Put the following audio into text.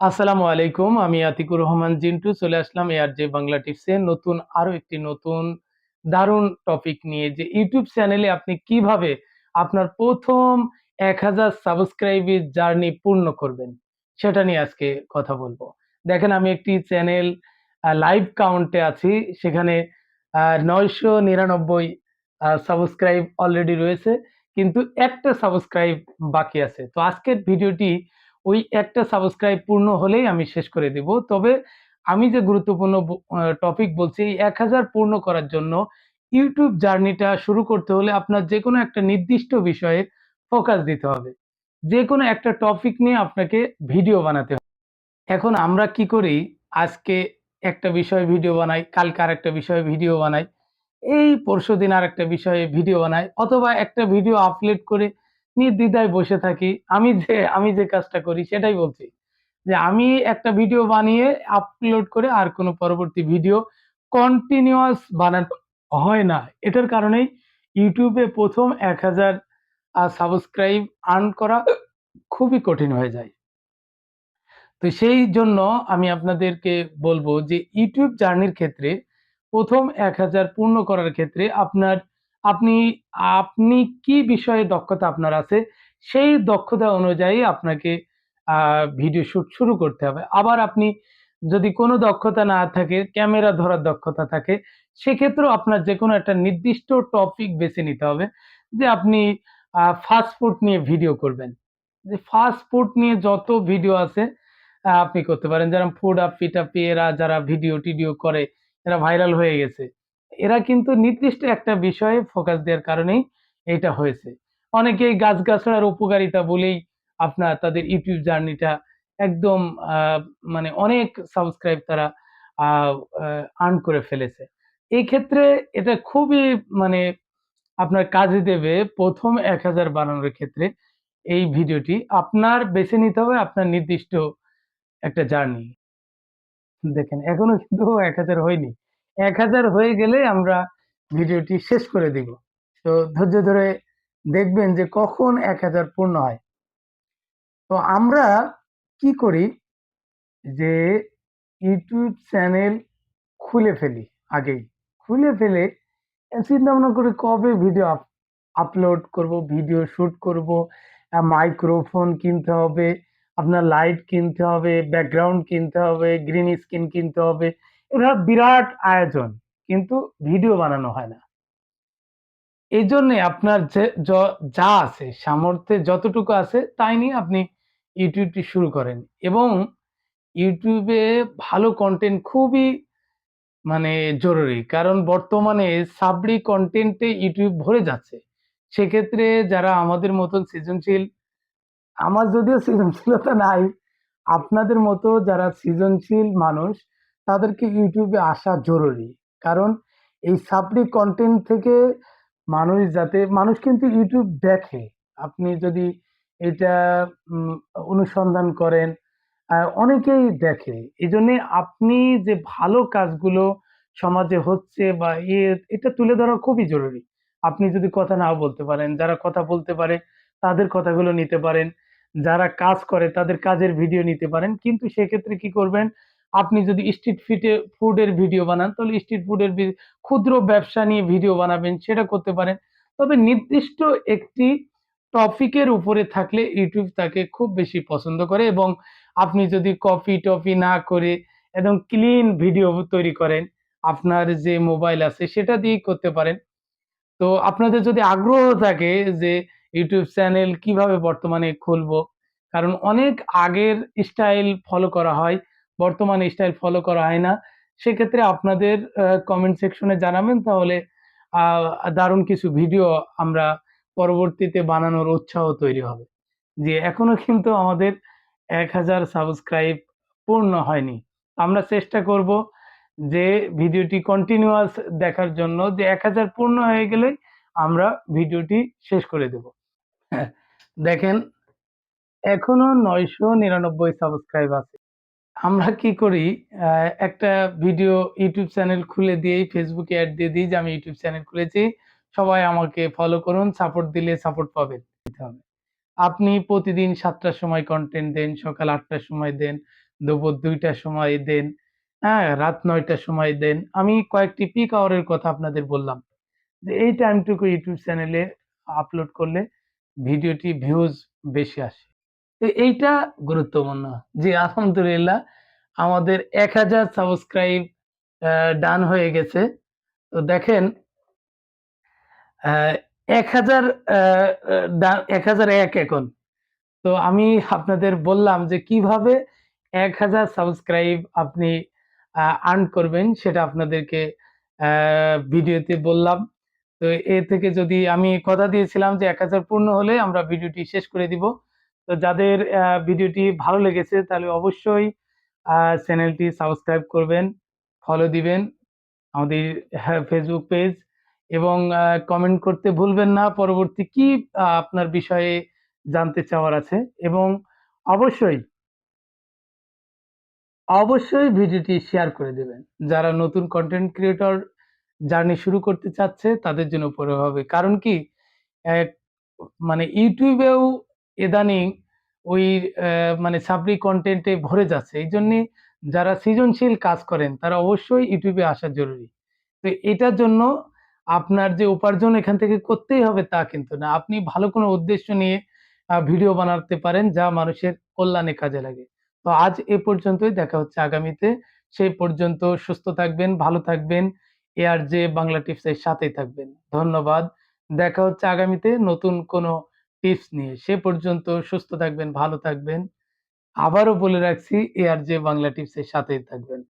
আসসালামু আলাইকুম। আমি আতিকুর রহমান জিন্টু চলে আসলাম এআরজে বাংলা টিপসে নতুন আরও একটি নতুন দারুণ টপিক নিয়ে যে ইউটিউব চ্যানেলে আপনি কীভাবে আপনার ১ম ১০০০ সাবস্ক্রাইবের জার্নি পূর্ণ করবেন, সেটা নিয়ে আজকে কথা বলব। দেখেন আমি একটি চ্যানেল লাইভ কাউন্টে আছি। সেখানে ৯৯৯ আ সাবস্ক্রাইব অলরেডি রয়েছে। কিন্তু একটা সাবস্ক্রাইব বাকি আছে। তো আজকের ভিডিওটি ওই একটা সাবস্ক্রাইব পূর্ণ হলেই আমি শেষ করে দিব। তবে আমি যে গুরুত্বপূর্ণ টপিক বলছি, এই ১০০০ পূর্ণ করার জন্য ইউটিউব জার্নিটা শুরু করতে হলে আপনার যেকোনো একটা নির্দিষ্ট বিষয়ে ফোকাস দিতে হবে। যেকোনো একটা টপিক নিয়ে আপনাকে ভিডিও বানাতে হবে। এখন আমরা কি করি, আজকে একটা বিষয়ে ভিডিও বানাই, কালকে আরেকটা বিষয়ে ভিডিও বানাই। এই পরশুদিন আরেকটা বিষয়ে ভিডিও বানাই অথবা একটা ভিডিও আপলোড করে নির্দ্বিধায় বসে থাকি। আমি যে আমি যে কাজটা করি সেটাই বলছি। যে, আমি একটা ভিডিও বানিয়ে আপলোড করে আর কোনো পরবর্তী ভিডিও কন্টিনিউয়াস বানানো হয় না। এটার কারণেই ইউটিউবে প্রথম এক হাজার সাবস্ক্রাইব আর্ন করা খুবই কঠিন হয়ে যায়। তো সেই জন্য আমি আপনাদেরকে বলব যে ইউটিউব জার্নির ক্ষেত্রে ১ম ১০০০ পূর্ণ করার ক্ষেত্রে আপনার আপনি আপনি কি বিষয়ে দক্ষতা আপনার আছে, সেই দক্ষতা অনুযায়ী আপনাকে ভিডিও শুট শুরু করতে হবে। আবার আপনি যদি কোনো দক্ষতা না থাকে, ক্যামেরা ধরার দক্ষতা থাকে, সেক্ষেত্রেও আপনার যেকোনো একটা নির্দিষ্ট টপিক বেছে নিতে হবে। যে আপনি ফাস্ট ফুড নিয়ে ভিডিও করবেন। যে ফাস্ট ফুড নিয়ে যত ভিডিও আছে আপনি করতে পারেন। যেরকম ফুড আপ আপ্পি টাপ্পি এরা যারা ভিডিও-টিডিও করে, এরা ভাইরাল হয়ে গেছে। এরা কিন্তু নির্দিষ্ট একটা বিষয়ে ফোকাস দেওয়ার কারণেই এটা হয়েছে। অনেকেই গাছ-গাছড়ার উপকারিতা বলেই আপনার তাদের ইউটিউব জার্নিটা একদম মানে অনেক সাবস্ক্রাইব তারা আর্ন করে ফেলেছে। এই ক্ষেত্রে এটা খুবই মানে আপনার কাজে দেবে ১ম ১০০০ বানানোর ক্ষেত্রে এই ভিডিওটি। আপনার বেছে নিতে হবে আপনার নির্দিষ্ট একটা জার্নি। দেখেন, এখনও কিন্তু ১০০০ হয়নি। ১০০০ হয়ে গেলে আমরা ভিডিওটি শেষ করে দিব। তো ধৈর্য ধরে দেখবেন যে কখন ১০০০ পূর্ণ হয়। তো আমরা কি করি যে ইউটিউব চ্যানেল খুলে ফেলি আগেই। খুলে ফেলে চিন্তা-ভাবনা করি কবে ভিডিও আপ আপলোড করব, ভিডিও শুট করব, মাইক্রোফোন কিনতে হবে, আপনার লাইট কিনতে হবে, ব্যাকগ্রাউন্ড কিনতে হবে, গ্রিন স্ক্রিন কিনতে হবে। এরা বিরাট আয়োজন। কিন্তু ভিডিও বানানো হয় না। এজন্যে আপনার যে যা আছে সামর্থ্যে যতটুকু আছে তাই নিয়ে আপনি ইউটিউবটি শুরু করেন এবং ইউটিউবে ভালো কন্টেন্ট খুবই মানে জরুরি। কারণ বর্তমানে সাবরি কন্টেন্টে ইউটিউব ভরে যাচ্ছে। সেক্ষেত্রে যারা আমাদের মতন সৃজনশীল আমার যদিও সৃজনশীলতা নাই, আপনাদের মতো যারা সৃজনশীল মানুষ তাদেরকে ইউটিউবে আসা জরুরি। কারণ এই সাবরি কন্টেন্ট থেকে মানুষ যাতে মানুষ কিন্তু ইউটিউব দেখে। আপনি যদি এটা অনুসন্ধান করেন, অনেকেই দেখে। এই জন্যে আপনি যে ভালো কাজগুলো সমাজে হচ্ছে বা ইয়ে এটা তুলে ধরা খুবই জরুরি। আপনি যদি কথা নাও বলতে পারেন, যারা কথা বলতে পারে তাদের কথাগুলো নিতে পারেন। যারা কাজ করে তাদের কাজের ভিডিও নিতে পারেন। কিন্তু সেক্ষেত্রে কি করবেন? আপনি যদি স্ট্রিট ফিটে ফুডের ভিডিও বানান তাহলে স্ট্রিট ফুডের ক্ষুদ্র ব্যবসা নিয়ে ভিডিও বানাবেন সেটা করতে পারেন। তবে নির্দিষ্ট একটি টপিকের উপরে থাকলে ইউটিউব তাকে খুব বেশি পছন্দ করে এবং আপনি যদি কপি-টপি না করে একদম ক্লিন ভিডিও তৈরি করেন, আপনার যে মোবাইল আছে সেটা দিয়েই করতে পারেন। তো আপনাদের যদি আগ্রহ থাকে যে ইউটিউব চ্যানেল কীভাবে বর্তমানে খুলবো? কারণ অনেক আগের স্টাইল ফলো করা হয়। বর্তমানে স্টাইল ফলো করা হয় না। সেক্ষেত্রে আপনাদের কমেন্ট সেকশনে জানাবেন, তাহলে দারুণ কিছু ভিডিও আমরা পরবর্তীতে বানানোর উৎসাহ তৈরি হবে। যে এখনও কিন্তু আমাদের ১০০০ সাবস্ক্রাইব পূর্ণ হয়নি। আমরা চেষ্টা করব যে ভিডিওটি কন্টিনিউয়াস দেখার জন্য, যে ১০০০ পূর্ণ হয়ে গেলেই আমরা ভিডিওটি শেষ করে দেব। দেখেন, এখনও ৯৯৯ সাবস্ক্রাইব আছে। আমরা কি করি একটা ভিডিও ইউটিউব চ্যানেল খুলে দিয়েই ফেসবুকে অ্যাড দিয়ে দিই যে আমি ইউটিউব চ্যানেল খুলেছি। সবাই আমাকে ফলো করুন, সাপোর্ট দিলে সাপোর্ট পাবেন। হবে। আপনি প্রতিদিন সাতটার সময় কন্টেন্ট দেন, সকাল আটটার সময় দেন, দুপুর দুইটার সময় দেন, হ্যাঁ? রাত নয়টার সময় দেন। আমি কয়েকটি পিক আওয়ার এর কথা আপনাদের বললাম। যে এই টাইমটুকু ইউটিউব চ্যানেলে আপলোড করলে ভিডিওটি ভিউজ বেশি আসে। তো এইটা গুরুত্বপূর্ণ। জি, আলহামদুলিল্লাহ আমাদের ১০০০ সাবস্ক্রাইব ডান হয়ে গেছে। তো দেখেন ১০০০ অ্যা অ্যা ডা ১০০১ এখন। তো আমি আপনাদের বললাম যে কীভাবে ১০০০ সাবস্ক্রাইব আপনি আর্ন করবেন সেটা আপনাদেরকে ভিডিওতে বললাম। তো এ থেকে যদি আমি কথা দিয়েছিলাম যে ১০০০ পূর্ণ হলে আমরা ভিডিওটি শেষ করে দিব। তো যাদের ভিডিওটি ভালো লেগেছে তাহলে অবশ্যই চ্যানেলটি সাবস্ক্রাইব করবেন, ফলো দিবেন আমাদের হ্যাঁ, Facebook পেজ এবং কমেন্ট করতে ভুলবেন না পরবর্তী কি আপনার বিষয়ে জানতে চাওয়ার আছে এবং অবশ্যই অবশ্যই ভিডিওটি শেয়ার করে দেবেন যারা নতুন কন্টেন্ট ক্রিয়েটর জার্নি শুরু করতে চাচ্ছে তাদের জন্য উপকার হবে। কারণ কি মানে YouTube ইদানিং ওই মানে সাপ্লি কন্টেন্টে ভরে যাচ্ছে। এই জন্যে যারা সৃজনশীল কাজ করেন তারা অবশ্যই ইউটিউবে আসা জরুরি। তো এটার জন্য আপনার যে উপার্জন এখান থেকে করতেই হবে তা কিন্তু না। আপনি ভালো কোনো উদ্দেশ্য নিয়ে ভিডিও বানাতে পারেন যা মানুষের কল্যাণে কাজে লাগে। তো আজ এ পর্যন্তই দেখা হচ্ছে আগামীতে। সেই পর্যন্ত সুস্থ থাকবেন, ভালো থাকবেন। এ আর যে বাংলা টিপসের সাথেই থাকবেন। ধন্যবাদ। দেখা হচ্ছে আগামীতে নতুন কোনো টিপস নিয়ে। সে পর্যন্ত সুস্থ থাকবেন, ভালো থাকবেন। আবারও বলে রাখছি এআরজে বাংলা টিপসের সাথেই থাকবেন।